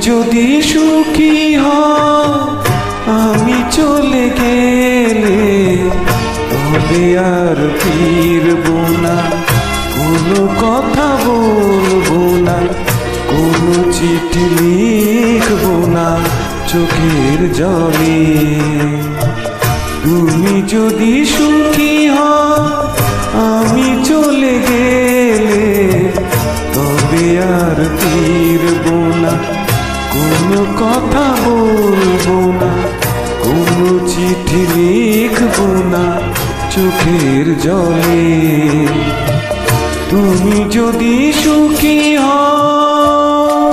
যদি সুখী আমি চলে গেলে তবে আর ফিরব না। কোনো কথা বলব না, কোনো চিঠি লিখব না চোখের জলে। তুমি যদি সুখী আমি চলে গেলে তবে আর ফিরব না। কোনো কথা বলব না কোনো চিঠি লিখব না চোখের জলে। তুমি যদি সুখী হও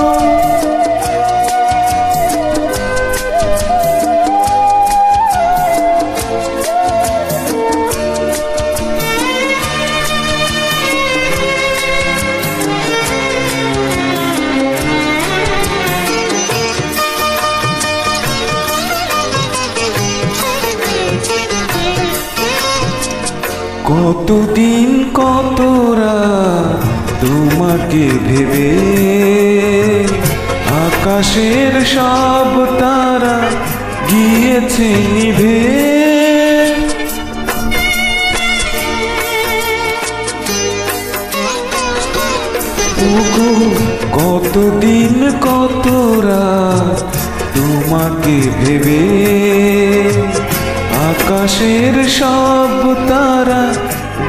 কতদিন কতরা তোমাকে ভেবে? আকাশের সব তারা গিয়েছে নিভে। কতদিন কতরা তোমাকে ভেবে? আকাশের সব তারা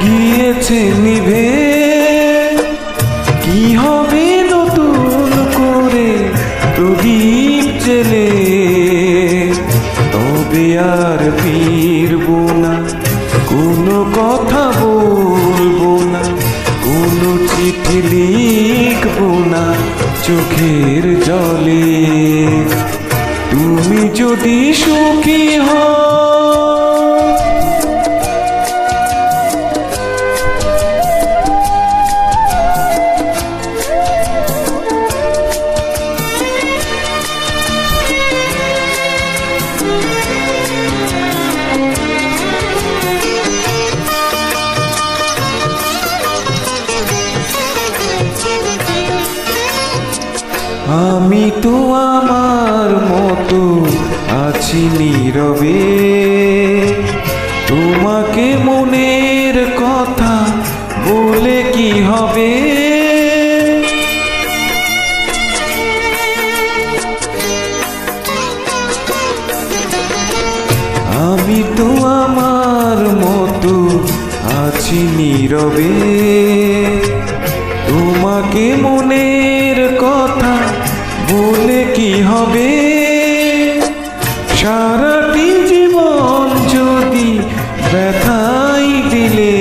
গিয়েছে নিভে। কি হবে নতুন করে প্রদীপ জেলে তবে আর ফিরব না, কোনো কথা বলব না, কোনো চিঠি লিখব না চোখের জলে। তুমি যদি সুখী হও আমি তো আমার মতো আছি নীরবে। তোমাকে মনের কথা বলে কি হবে? আমি তো আমার মতো আছি নীরবে। তোমাকে মনের কথা বলে কি হবে? সারাটি জীবন যদি ব্যথাই দিলে,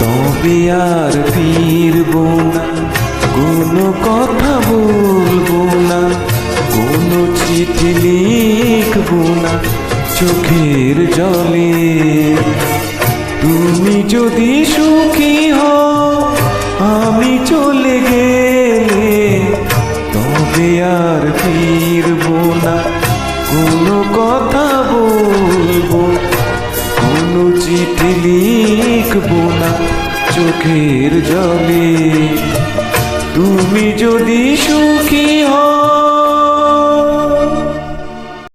তবে আর ফিরব না। কোনো কথা বলব না, কোনো চিঠি লিখব না চোখের জলে। তুমি যদি সুখী হও, আমি চলে গেলে তবে আর ফিরব না। কোনো কথা বলব, কোনো চিঠি লিখব না চোখের জলে। তুমি যদি সুখী হও